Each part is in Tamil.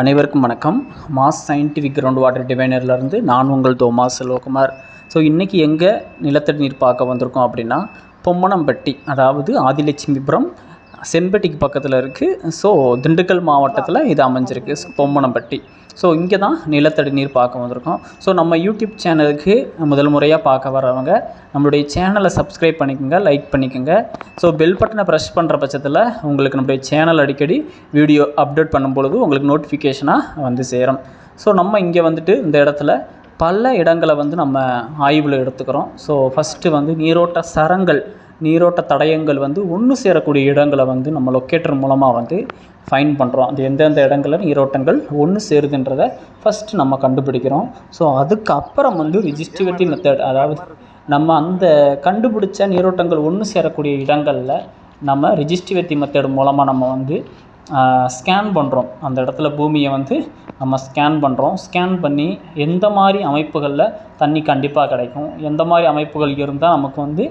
அனைவருக்கும் வணக்கம். மாஸ் சயின்டிஃபிக் கிரவுண்ட் வாட்டர் டிவைனர்லேருந்து நான் உங்கள் தோமாஸ் செல்வகுமார். ஸோ இன்றைக்கி எங்கே நிலத்தடி நீர் பார்க்க வந்திருக்கோம் அப்படின்னா பொம்மனம்பட்டி அதாவது ஆதிலட்சுமிபுரம் செம்பட்டிக்கு பக்கத்தில் இருக்குது ஸோ திண்டுக்கல் மாவட்டத்தில் இது அமைஞ்சிருக்கு. ஸோ பொம்மனம்பட்டி. ஸோ இங்கே தான் நிலத்தடி நீர் பார்க்க வந்திருக்கோம். ஸோ நம்ம யூடியூப் சேனலுக்கு முதல் முறையாக பார்க்க வரவங்க நம்மளுடைய சேனலை சப்ஸ்கிரைப் பண்ணிக்கோங்க லைக் பண்ணிக்கோங்க. ஸோ பெல் பட்டனை ப்ரெஷ் பண்ணுற பட்சத்தில் உங்களுக்கு நம்மளுடைய சேனல் அடிக்கடி வீடியோ அப்டேட் பண்ணும் பொழுது உங்களுக்கு நோட்டிஃபிகேஷனாக வந்து சேரும். ஸோ நம்ம இங்கே வந்துட்டு இந்த இடத்துல பல இடங்களை வந்து நம்ம ஆய்வில் எடுத்துக்கிறோம். ஸோ ஃபஸ்ட்டு வந்து நீரோட்ட சரங்கள் நீரோட்ட தடயங்கள் வந்து ஒன்று சேரக்கூடிய இடங்களை வந்து நம்ம லொக்கேட்டர் மூலமாக வந்து ஃபைன் பண்ணுறோம் அது எந்தெந்த இடங்களில் நீரோட்டங்கள் ஒன்று சேருதுன்றதை ஃபஸ்ட்டு நம்ம கண்டுபிடிக்கிறோம். ஸோ அதுக்கப்புறம் வந்து ரிஜிஸ்டிவேட்டிவ் மெத்தட் அதாவது நம்ம அந்த கண்டுபிடிச்ச நீரோட்டங்கள் ஒன்று சேரக்கூடிய இடங்களில் நம்ம ரிஜிஸ்டிவேட்டிவ் மெத்தட் மூலமாக நம்ம வந்து ஸ்கேன் பண்ணுறோம் அந்த இடத்துல பூமியை வந்து நம்ம ஸ்கேன் பண்ணுறோம் ஸ்கேன் பண்ணி எந்த மாதிரி அமைப்புகளில் தண்ணி கண்டிப்பாக கிடைக்கும்? எந்த மாதிரி அமைப்புகள் இருந்தால் நமக்கு வந்து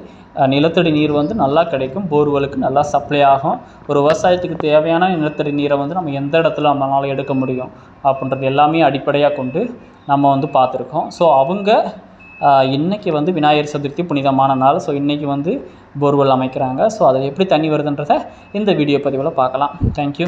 நிலத்தடி நீர் வந்து நல்லா கிடைக்கும். போர்வெலுக்கு நல்லா சப்ளை ஆகும். ஒரு விவசாயத்துக்கு தேவையான நிலத்தடி நீரை வந்து நம்ம எந்த இடத்துல நம்மளால் எடுக்க முடியும்? அப்படின்றது எல்லாமே அடிப்படையாக கொண்டு நம்ம வந்து பார்த்துருக்கோம். ஸோ அவங்க இன்றைக்கி வந்து விநாயகர் சதுர்த்தி புனிதமான நாள். ஸோ இன்றைக்கி வந்து போர்வெல் அமைக்கிறாங்க. ஸோ அதில் எப்படி தண்ணி வருதுன்றதை இந்த வீடியோ பதிவில் பார்க்கலாம். தேங்க்யூ